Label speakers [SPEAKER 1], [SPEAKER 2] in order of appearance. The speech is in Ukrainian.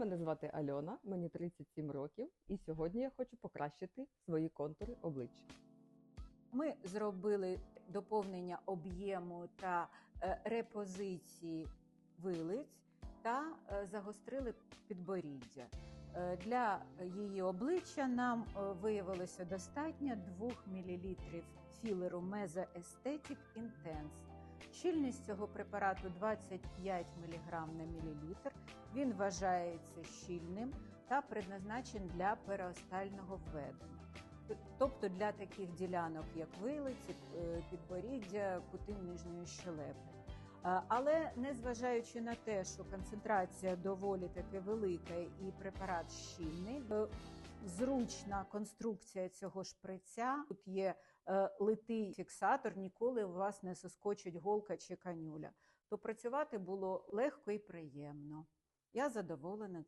[SPEAKER 1] Мене звати Альона, мені 37 років, і сьогодні я хочу покращити свої контури обличчя.
[SPEAKER 2] Ми зробили доповнення об'єму та е, репозиції вилиць та е, загострили підборіддя. Е, Для її обличчя нам виявилося достатньо 2 мл філеру Meza Aesthetic Intense. Щільність цього препарату 25 мг на мілілітр. Він вважається щільним та предназначен для переостального введення. Тобто для таких ділянок, як вилиці, е, підборіддя, кути нижньої щелепи. Але незважаючи на те, що концентрація доволі таки велика і препарат щільний, е, зручна конструкція цього шприця. Тут є е, литий фіксатор, ніколи у вас не соскочить голка чи канюля. То працювати було легко і приємно. Я задоволена